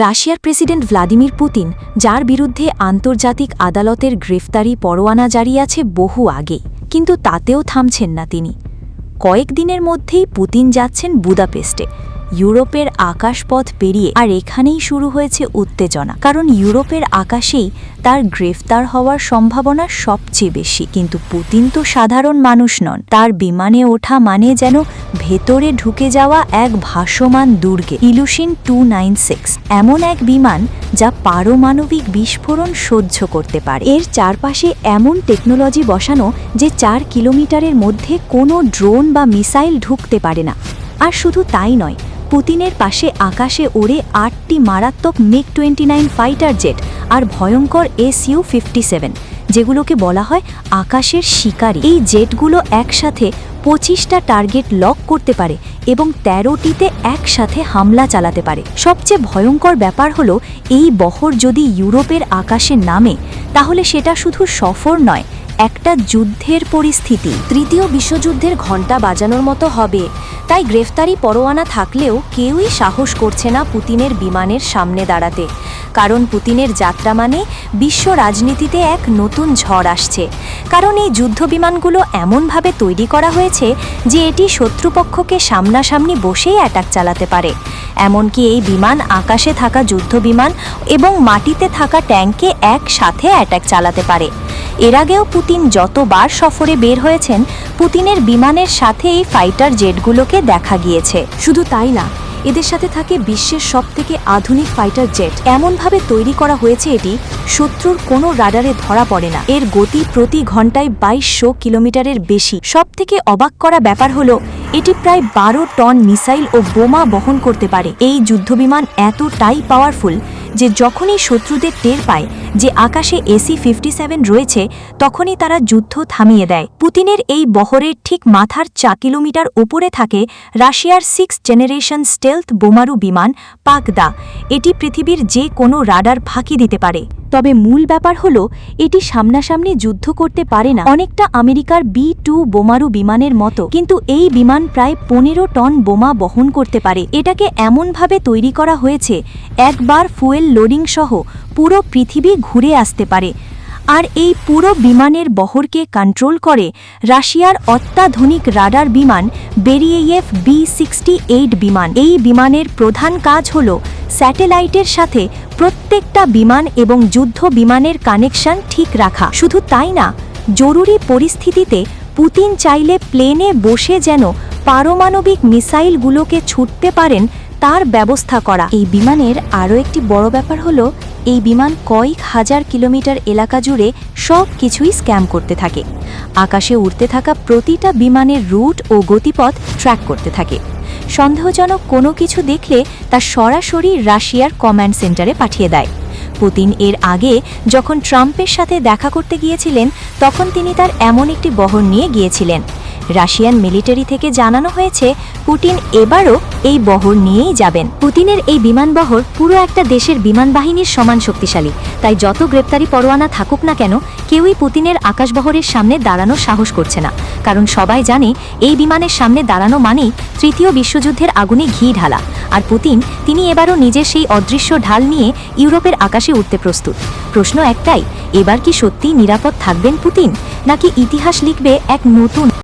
রাশিয়ার president Vladimir Putin, যার বিরুদ্ধে আন্তর্জাতিক আদালতের গ্রেফতারি পরোয়ানা জারি আছে বহু আগে, কিন্তু তাতেও থামছেন না তিনি। কয়েকদিনের মধ্যেই পুতিন যাচ্ছেন বুদাপেস্টে। ইউরোপের আকাশপথ পেরিয়ে আর এখানেই শুরু হয়েছে উত্তেজনা। কারণ ইউরোপের আকাশেই তার গ্রেফতার হওয়ার সম্ভাবনা সবচেয়ে বেশি। কিন্তু পুতিন তো সাধারণ মানুষ নন। তার বিমানে ওঠা মানে যেন ভেতরে ঢুকে যাওয়া এক ভাসমান দুর্গে, ইলুশিন টু এমন এক বিমান যা পারমাণবিক বিস্ফোরণ সহ্য করতে পারে। এর চারপাশে এমন টেকনোলজি বসানো যে চার কিলোমিটারের মধ্যে কোনো ড্রোন বা মিসাইল ঢুকতে পারে না। আর শুধু তাই নয় পুতিনের পাশে আকাশে ওড়ে আটটি মারাত্মক MiG twenty nine fighter jet আর ভয়ঙ্কর এস ইউ ফিফটি সেভেন যেগুলোকে বলা হয় আকাশের শিকারী। এই জেটগুলো একসাথে পঁচিশটা টার্গেট লক করতে পারে এবং তেরোটিতে একসাথে হামলা চালাতে পারে। সবচেয়ে ভয়ঙ্কর ব্যাপার হলো, এই বহর যদি ইউরোপের আকাশে নামে, তাহলে সেটা শুধু সফর নয় একটা যুদ্ধের পরিস্থিতি। তৃতীয় বিশ্বযুদ্ধের ঘণ্টা বাজানোর মতো হবে। তাই গ্রেফতারি পরোয়ানা থাকলেও কেউই সাহস করছে না পুতিনের বিমানের সামনে দাঁড়াতে। কারণ পুতিনের যাত্রা মানে বিশ্ব রাজনীতিতে এক নতুন ঝড় আসছে। কারণ এই যুদ্ধ বিমানগুলো এমনভাবে তৈরি করা হয়েছে যে এটি শত্রুপক্ষকে সামনাসামনি বসেই অ্যাটাক চালাতে পারে। এমনকি এই বিমান আকাশে থাকা যুদ্ধ বিমান এবং মাটিতে থাকা ট্যাঙ্কে একসাথে অ্যাটাক চালাতে পারে। এর আগেও পুতিন যতবার সফরে বের হয়েছেন, পুতিনের বিমানের সাথে এই ফাইটার জেটগুলোকে দেখা গিয়েছে। শুধু তাই না, এদের সাথে থাকে বিশ্বের সবথেকে আধুনিক ফাইটার জেট। এমনভাবে তৈরি করা হয়েছে এটি, শত্রুর কোনো রাডারে ধরা পড়ে না। এর গতি প্রতি ঘন্টায় বাইশশো কিলোমিটারের বেশি। সবথেকে অবাক করা ব্যাপার হলো, এটি প্রায় বারো টন মিসাইল ও বোমা বহন করতে পারে। এই যুদ্ধবিমান এতটাই পাওয়ারফুল যে যখনই শত্রুদের টের পায় যে আকাশে এসি ফিফটি রয়েছে, তখনই তারা যুদ্ধ থামিয়ে দেয়। পুতিনের এই বহরের ঠিক মাথার চা কিলোমিটার উপরে থাকে রাশিয়ার সিক্স জেনারেশন স্টেলথ বোমারু বিমান পাকদা এটি পৃথিবীর যে কোনো রাডার ফাঁকি দিতে পারে। তবে মূল ব্যাপার হলো, এটি সামনাসামনি যুদ্ধ করতে পারে না। অনেকটা আমেরিকার বি টু বোমারু বিমানের মতো। কিন্তু এই বিমান প্রায় পনেরো টন বোমা বহন করতে পারে। এটাকে এমনভাবে তৈরি করা হয়েছে, একবার ফুয়েল লোডিং সহ পুরো পৃথিবী ঘুরে আসতে পারে। আর এই পুরো বিমানের বহরকে কন্ট্রোল করে রাশিয়ার অত্যাধুনিক রাডার বিমান বেরিয়েফ বি সিক্সটি এইট বিমান। এই বিমানের প্রধান কাজ হল স্যাটেলাইটের সাথে প্রত্যেকটা বিমান এবং যুদ্ধ বিমানের কানেকশন ঠিক রাখা। শুধু তাই না, জরুরি পরিস্থিতিতে পুতিন চাইলে প্লেনে বসে যেন পারমাণবিক মিসাইলগুলোকে ছুটতে পারেন তার ব্যবস্থা করা। এই বিমানের আরও একটি বড় ব্যাপার হলো, এই বিমান কয়েক হাজার কিলোমিটার এলাকা জুড়ে সব কিছুই স্ক্যাম করতে থাকে। আকাশে উড়তে থাকা প্রতিটা বিমানের রুট ও গতিপথ ট্র্যাক করতে থাকে। সন্দেহজনক কোনো কিছু দেখলে তা সরাসরি রাশিয়ার কমান্ড সেন্টারে পাঠিয়ে দেয়। পুতিন এর আগে যখন ট্রাম্পের সাথে দেখা করতে গিয়েছিলেন, তখন তিনি তার এমন একটি বহর নিয়ে গিয়েছিলেন। রাশিয়ান মিলিটারি থেকে জানানো হয়েছে, পুতিন এবারও এই বহর নিয়েই যাবেন। পুতিনের এই বিমান বহর পুরো একটা দেশের বিমান বাহিনীর সমান শক্তিশালী। তাই যত গ্রেপ্তারি পরোয়ানা থাকুক না কেন, কেউই পুতিনের আকাশবহরের সামনে দাঁড়ানো সাহস করছে না। কারণ সবাই জানে, এই বিমানের সামনে দাঁড়ানো মানেই তৃতীয় বিশ্বযুদ্ধের আগুনে ঘি ঢালা। আর পুতিন, তিনি এবারও নিজের সেই অদৃশ্য ঢাল নিয়ে ইউরোপের আকাশে উঠতে প্রস্তুত। প্রশ্ন একটাই, এবার কি সত্যিই নিরাপদ থাকবেন পুতিন? নাকি ইতিহাস লিখবে এক নতুন